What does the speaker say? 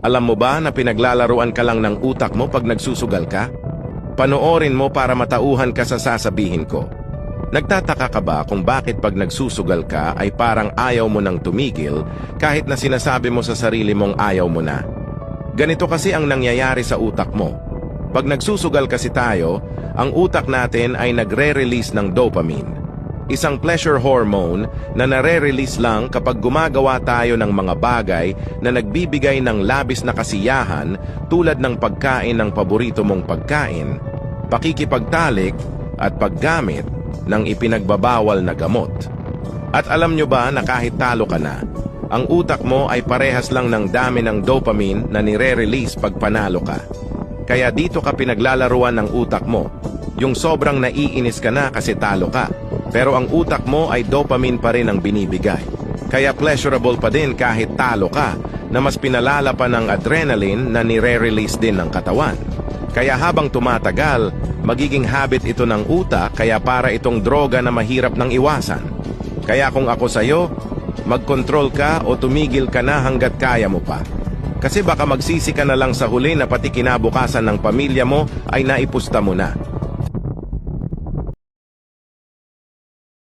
Alam mo ba na pinaglalaruan ka lang ng utak mo pag nagsusugal ka? Panoorin mo para matauhan ka sa sasabihin ko. Nagtataka ka ba kung bakit pag nagsusugal ka ay parang ayaw mo nang tumigil kahit na sinasabi mo sa sarili mong ayaw mo na? Ganito kasi ang nangyayari sa utak mo. Pag nagsusugal kasi tayo, ang utak natin ay nagre-release ng dopamine. Isang pleasure hormone na nare-release lang kapag gumagawa tayo ng mga bagay na nagbibigay ng labis na kasiyahan tulad ng pagkain ng paborito mong pagkain, pakikipagtalik at paggamit ng ipinagbabawal na gamot. At alam nyo ba na kahit talo ka na, ang utak mo ay parehas lang ng dami ng dopamine na nire-release pag panalo ka. Kaya dito ka pinaglalaruan ng utak mo. Yung sobrang naiinis ka na kasi talo ka. Pero ang utak mo ay dopamine pa rin ang binibigay. Kaya pleasurable pa din kahit talo ka na mas pinalala pa ng adrenaline na nire-release din ng katawan. Kaya habang tumatagal, magiging habit ito ng utak kaya para itong droga na mahirap ng iwasan. Kaya kung ako sa'yo, mag-control ka o tumigil ka na hanggat kaya mo pa. Kasi baka magsisi ka na lang sa huli na pati kinabukasan ng pamilya mo ay naipusta mo na.